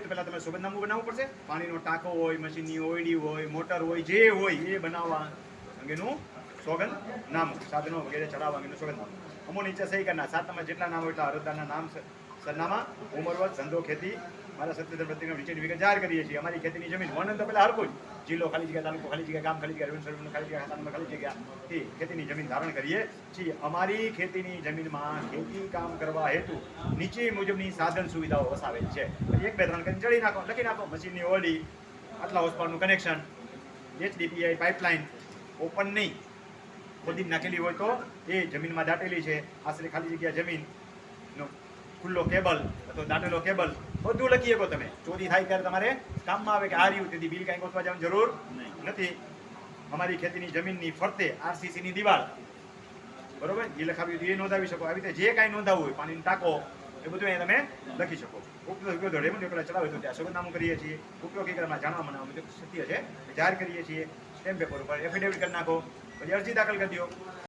તો પહેલા તમારે સુગંધનામું બનાવવું પડશે. પાણીનો ટાંકો હોય, મશીનની ઓયડી હોય, મોટર હોય, જે હોય, એ બનાવવા અંગેનું સોગંદનામું સાધનો વગેરે ચડાવવા અંગેનું સોગંદનામું અમો નીચે સહી કરના. સાતમાં જેટલા નામ હોય એટલા અરજદારના નામ સરનામા, ઉમરવત ધંધો ખેતી, મારા સત્યધર પ્રત્યેકનો નીચેની વિગત જાહેર કરીએ છીએ. અમારી ખેતીની જમીન વર્ણન તો પહેલાં હરકું જિલ્લો ખાલી જગ્યા, તાલુકો ખાલી જગ્યા, ગામ ખાલી જગ્યા, રેવન્યુ ખાલી જગ્યા ખાતામાં ખાલી જગ્યા, એ ખેતીની જમીન ધારણ કરીએ છીએ. અમારી ખેતીની જમીનમાં ખેતી કામ કરવા હેતુ નીચે મુજબની સાધન સુવિધાઓ વસાવેલ છે. એક બે ત્રણ ચડી નાખો, લખી નાખો. મશીનની ઓડી આટલા હોસ્પાવરનું કનેક્શન એચડીપીઆઈ પાઇપલાઇન ઓપન નહીં. ખોદી નાખેલી હોય તો એ જમીનમાં દાટેલી છે. આશરે ખાલી જગ્યા જમીનનો ખુલ્લો કેબલ અથવા દાટેલો કેબલ બધું લખી શકો તમે. ચોરી થાય ત્યારે તમારે કામમાં આવે કે આ રહ્યું તેથી બિલ કાંઈ ગોતવા જવાની જરૂર નથી. અમારી ખેતીની જમીનની ફરતે આરસીસીની દિવાલ. બરોબર? જે લખાવ્યું હતું એ નોંધાવી શકો. આવી રીતે જે કાંઈ નોંધાવવું હોય પાણીનો ટાંકો એ બધું અહીંયા તમે લખી શકો. ઉપયોગ ઉપયોગ રેવન્યુ પેલા ચલાવે તો ત્યાં સોગંદનામું કરીએ છીએ. ઉપયોગ કરવામાં જાણવા મને અમે સત્ય છે. જાહેર કરીએ છીએ. સ્ટેમ્પ પેપર ઉપર એફિડેવિટ કરી નાખો. પછી અરજી દાખલ કરી દો.